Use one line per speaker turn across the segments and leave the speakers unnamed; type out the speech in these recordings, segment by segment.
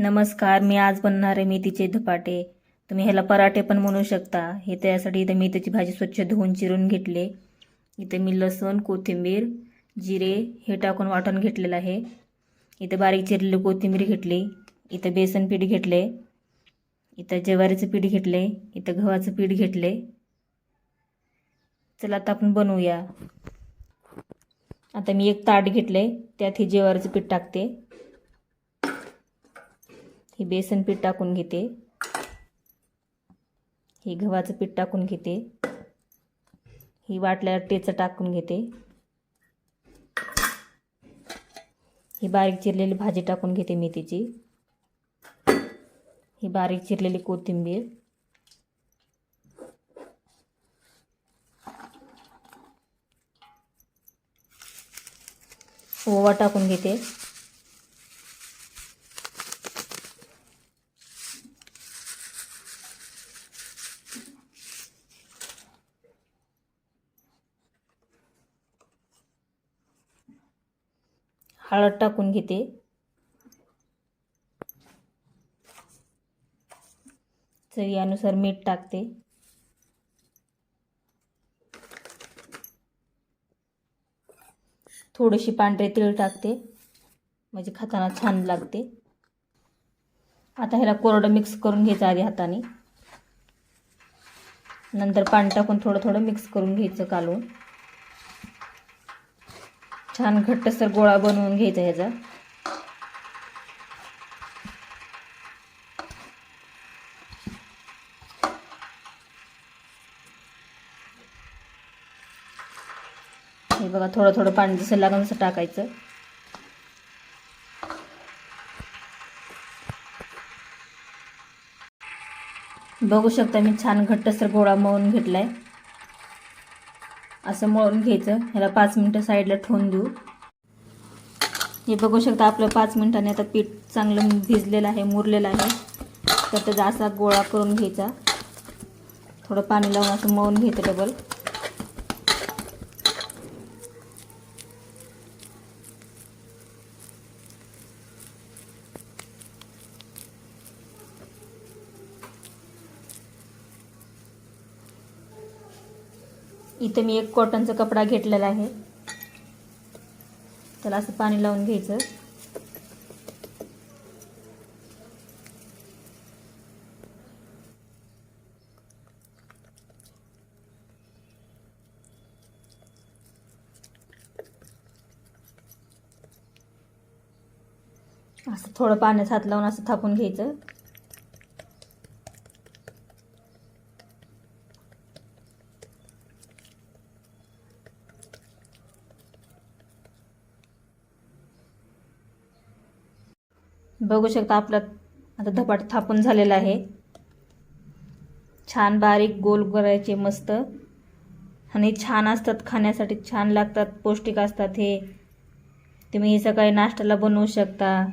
नमस्कार मी आज बनणार आहे मेथीचे धपाटे. तुम्ही ह्याला पराठे पण म्हणू शकता. हे त्यासाठी इथं मेथीची भाजी स्वच्छ धुवून चिरून घेतले. इथं मी लसूण कोथिंबीर जिरे हे टाकून वाटण घेतलेलं आहे. इथं बारीक चिरलेली कोथिंबीर घेतली. इथं बेसन पीठ घेतले. इथं ज्वारीचं पीठ घेतले. इथं गव्हाचं पीठ घेतले. चला आता आपण बनवूया. आता मी एक ताट घेतले त्यात हे ज्वारीचं पीठ टाकते. हे बेसन पीठ टाकून घेते. हे गव्हाचं पीठ टाकून घेते. ही वाटल्याला टेचं टाकून घेते. ही बारीक चिरलेली भाजी टाकून घेते मेथीची ही बारीक चिरलेली कोथिंबीर. ओवा टाकून घेते. हळद टाकून घेते. चवीनुसार मीठ टाकते. थोडीशी पांढरे तीळ टाकते. म्हणजे खाताना छान लागते. आता ह्याला कोरडं मिक्स करून घ्यायचं आधी हाताने. नंतर पाणी टाकून थोडं थोडं मिक्स करून घ्यायचं कालून छान घट्टसर गोळा बनवून घ्यायचा ह्याचा. हे बघा थोडं थोडं पाणी जसं लागेल तसं टाकायचं. बघू शकता मी छान घट्टसर गोळा मळून घेतलाय. असं मळून घ्यायचं. ह्याला पाच मिनटं साईडला ठेवून देऊ. हे बघू शकता आपलं पाच मिनटाने आता पीठ चांगलं भिजलेलं आहे मुरलेलं आहे. तर त्याचा असा गोळा करून घ्यायचा. थोडं पाणी लावून असं मळून घ्यायचं डबल इथं मी एक कॉटनचा कपडा घेतलेला आहे. त्याला असं पाणी लावून घ्यायचं. असं थोडं पाण्यात हात लावून असं थापून घ्यायचं. बघू शकता आपला आता धपाट थापून झालेला आहे. छान बारीक गोल करायचे मस्त. आणि छान असतात खाण्यासाठी छान लागतात पौष्टिक असतात हे. तुम्ही हे सकाळी नाश्त्याला बनवू शकता.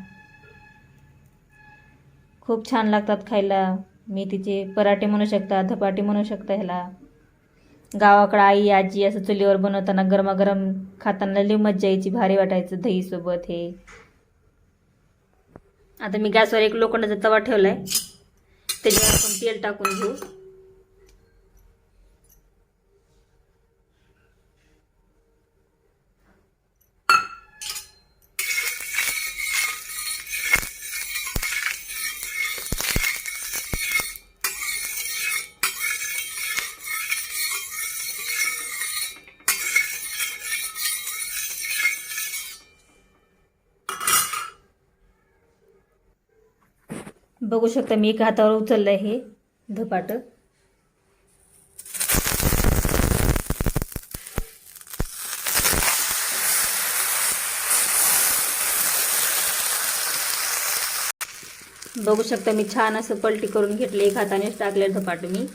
खूप छान लागतात खायला. मेथीचे पराठे म्हणू शकता धपाटे म्हणू शकता ह्याला. गावाकडं आई आजी असं चुलीवर बनवताना गरमागरम खाताना लई मज्जा यायची भारी वाटायचं दहीसोबत हे. आता मी गॅसवर एक लोखंडाचा तवा ठेवला आहे त्याच्यावर आपण तेल टाकून घेऊ. बघू शकता मी एका हातावर उचललंय हे धपाट. बघू शकता मी छान असं पलटी करून घेतले एक हातानेच टाकले धपाट मी.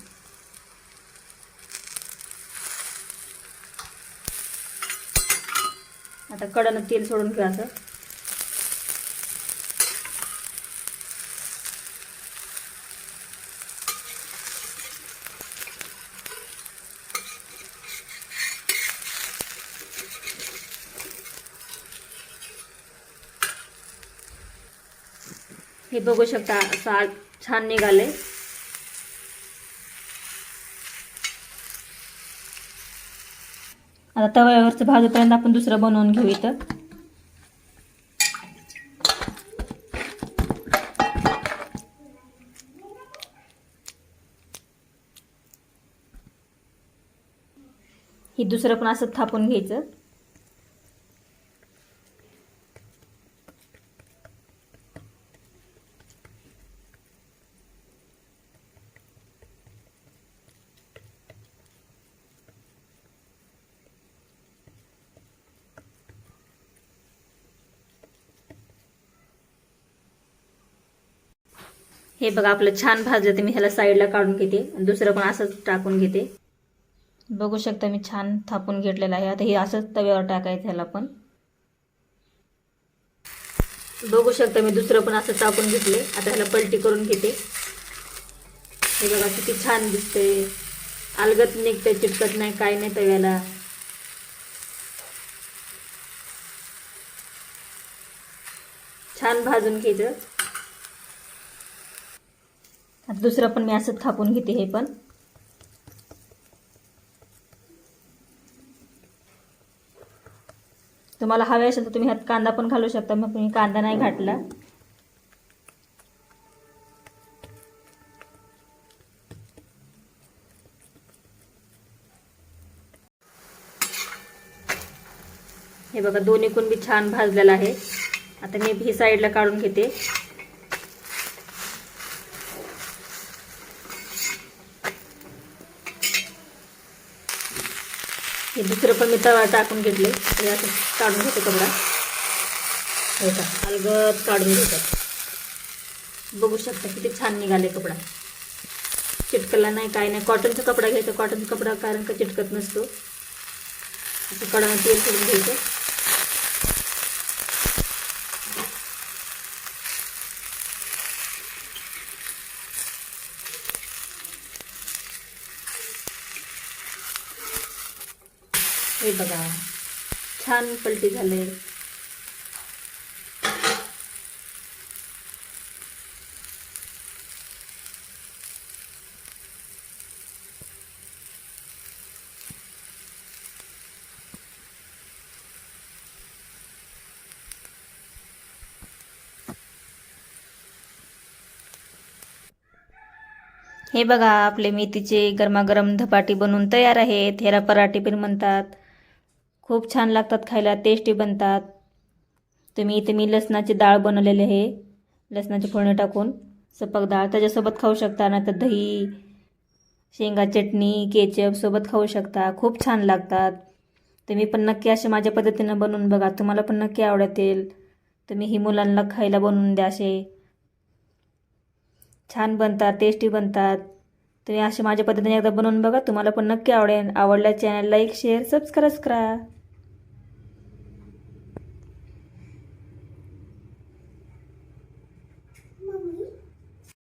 आता कडनं तेल सोडून घ्या असं हे बघू शकता असं आज छान निघाले आता तव्यावरचं भाजूपर्यंत आपण दुसरं बनवून घेऊ इथं. हे दुसरं पण असं थापून घ्यायचं. हे बघा आपलं छान भाजलं ते मी ह्याला साईडला काढून घेते. दुसरं पण असंच टाकून घेते. बघू शकता मी छान थापून घेतलेलं आहे. आता हे असंच तव्यावर टाकायचं ह्याला पण. बघू शकता मी दुसरं पण असं टाकून घेतले आता ह्याला पलटी करून घेते. हे बघा किती छान दिसते अलगत निघतंय चिटकत नाही काय नाही तव्याला. छान भाजून घ्यायचं. आता दुसरं पण मी असंच थापून घेते हे पण. तुम्हाला हवे असेल तर तुम्ही ह्यात कांदा पण घालू शकता मग तुम्ही कांदा नाही घातला. हे बघा दोन्ही कुणबी छान भाजलेला आहे. आता मी ही साईडला काढून घेते. हे दुसरं पण मी तवा टाकून घेतले. हे असं काढून घेतो कपडा. हे का अलगद काढून घेतात बघू शकता किती छान निघाले कपडा. चिटकला नाही काय नाही. कॉटनचा कपडा घ्यायचा. कॉटनचा कपडा कारण का चिटकत नसतो. असं कडानं तेल सोडून घ्यायचं. हे बघा. छान पलटी झाले. हे बघा आपले मेथीचे गरमागरम धपाटी बनवून तयार आहेत. ह्याला पराठे पण म्हणतात. खूप छान लागतात खायला टेस्टी बनतात. तुम्ही इथे मी लसणाची डाळ बनवलेली आहे. लसणाची फोडणी टाकून सपक डाळ त्याच्यासोबत खाऊ शकता नाहीतर दही शेंगा चटणी केचप सोबत खाऊ शकता. खूप छान लागतात. तुम्ही पण नक्की असे माझ्या पद्धतीनं बनवून बघा. तुम्हाला पण नक्की आवडतील. तुम्ही ही मुलांना खायला बनवून द्या असे. छान बनतात टेस्टी बनतात. तुम्ही असे माझ्या पद्धतीने एकदा बनवून बघा. तुम्हाला पण नक्की आवडेल. आवडल्या चॅनल लाईक शेअर सबस्क्राईब करा.